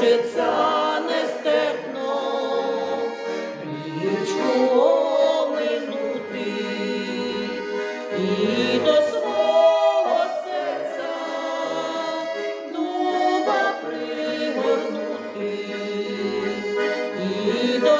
точиться нестерпно, річку оминути і до свого серця дуба пригорнути і до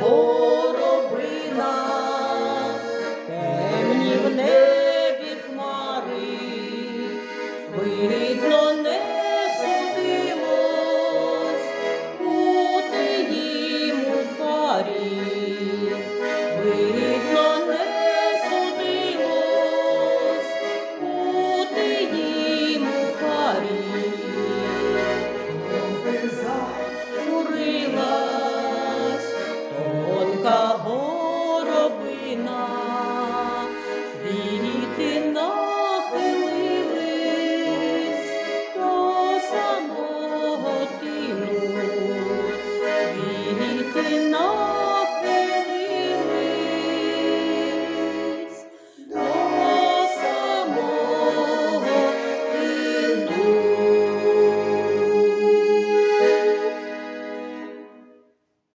горобина, темні в небі хмари.